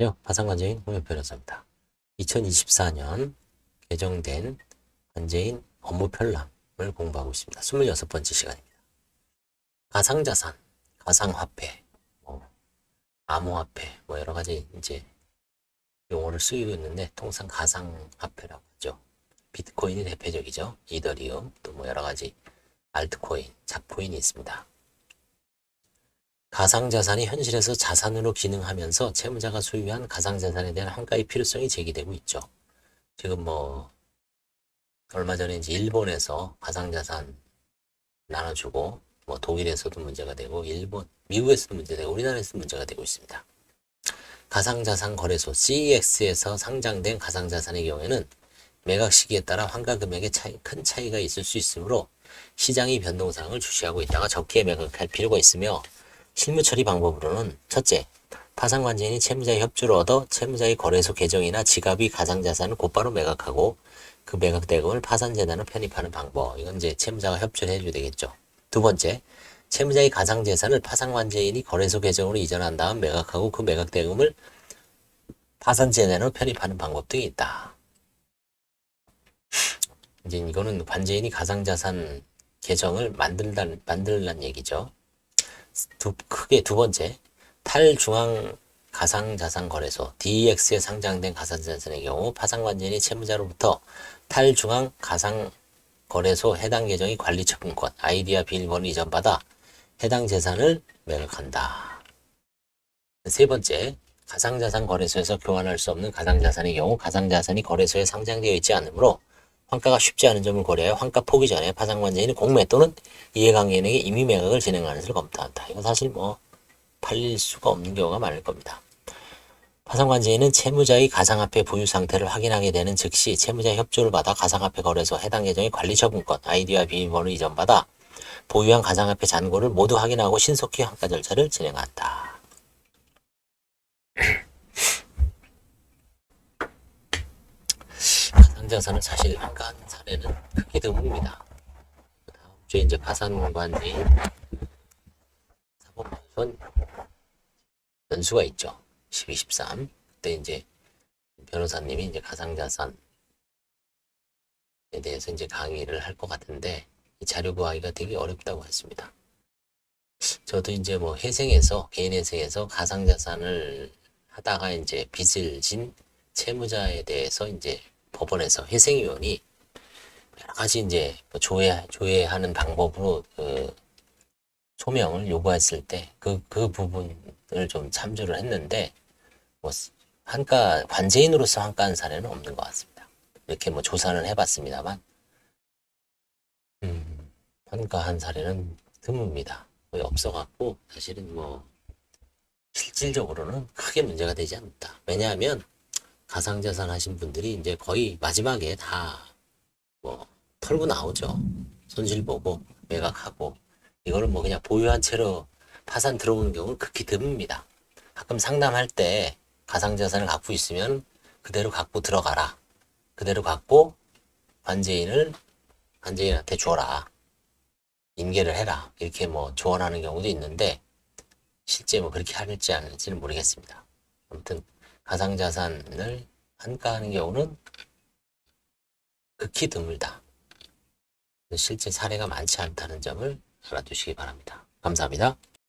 요 파산관제인 홍역 변호사입니다. 2024년 개정된 관제인 업무 편람을 공부하고 있습니다. 26번째 시간입니다. 가상자산, 가상화폐, 뭐 암호화폐, 뭐 여러 가지 이제 용어를 쓰이고 있는데 통상 가상화폐라고 하죠. 비트코인이 대표적이죠. 이더리움, 또 뭐 여러 가지 알트코인, 잡코인이 있습니다. 가상자산이 현실에서 자산으로 기능하면서 채무자가 소유한 가상자산에 대한 환가의 필요성이 제기되고 있죠. 지금 뭐 얼마 전에 이제 일본에서 가상자산 나눠주고 뭐 독일에서도 문제가 되고 일본, 미국에서도 문제되고 우리나라에서도 문제가 되고 있습니다. 가상자산 거래소 CEX에서 상장된 가상자산의 경우에는 매각 시기에 따라 환가 금액의 차이, 큰 차이가 있을 수 있으므로 시장의 변동사항을 주시하고 있다가 적기에 매각할 필요가 있으며 실무 처리 방법으로는 첫째, 파산관제인이 채무자의 협조를 얻어 채무자의 거래소 계정이나 지갑의 가상자산을 곧바로 매각하고 그 매각 대금을 파산재단으로 편입하는 방법. 이건 이제 채무자가 협조를 해줘야 되겠죠. 두 번째, 채무자의 가상재산을 파산관제인이 거래소 계정으로 이전한 다음 매각하고 그 매각 대금을 파산재단으로 편입하는 방법도 있다. 이제 이거는 관제인이 가상자산 계정을 만들다, 만들란 얘기죠. 두, 크게 두 번째, 탈중앙 가상자산거래소 DEX에 상장된 가상자산의 경우 파산관제인이 채무자로부터 탈중앙 가상거래소 해당 계정의 관리 처분권 아이디와 비밀번호 이전받아 해당 재산을 매각한다. 세 번째, 가상자산 거래소에서 교환할 수 없는 가상자산의 경우 가상자산이 거래소에 상장되어 있지 않으므로 환가가 쉽지 않은 점을 고려해 환가 포기 전에 파산관제인이 공매 또는 이해관계인에게 임의 매각을 진행하는 것을 검토한다. 이건 사실 뭐 팔릴 수가 없는 경우가 많을 겁니다. 파산관제인은 채무자의 가상화폐 보유 상태를 확인하게 되는 즉시 채무자의 협조를 받아 가상화폐 거래소 해당 계정의 관리 처분권 아이디와 비밀번호 이전받아 보유한 가상화폐 잔고를 모두 확인하고 신속히 환가 절차를 진행한다. 가상자산은 사실 환가한 사례는 크게 드뭅니다. 다음 주에 이제 파산관제인 사법연수원 연수가 있죠. 12, 13. 그때 이제 변호사님이 이제 가상자산에 대해서 이제 강의를 할 것 같은데 이 자료 구하기가 되게 어렵다고 했습니다. 저도 이제 뭐 회생에서 개인 회생에서 가상자산을 하다가 이제 빚을 진 채무자에 대해서 이제 법원에서 회생위원이 여러 가지 이제 뭐 조회 조회하는 방법으로 그 소명을 요구했을 때 그 그 부분을 좀 참조를 했는데 뭐 한가 관제인으로서 한가한 사례는 없는 것 같습니다. 이렇게 뭐 조사는 해봤습니다만 음, 한가한 사례는 드뭅니다. 거의 없어갖고 사실은 뭐 실질적으로는 크게 문제가 되지 않다. 왜냐하면 가상자산 하신 분들이 이제 거의 마지막에 다 뭐 털고 나오죠. 손실 보고 매각하고 이거는 뭐 그냥 보유한 채로 파산 들어오는 경우는 극히 드뭅니다. 가끔 상담할 때 가상자산을 갖고 있으면 그대로 갖고 들어가라. 그대로 갖고 관제인을 관제인한테 줘라. 인계를 해라. 이렇게 뭐 조언하는 경우도 있는데 실제 뭐 그렇게 할지 안 할지는 모르겠습니다. 아무튼 가상자산을 한가하는 경우는 극히 드물다. 실제 사례가 많지 않다는 점을 알아두시기 바랍니다. 감사합니다.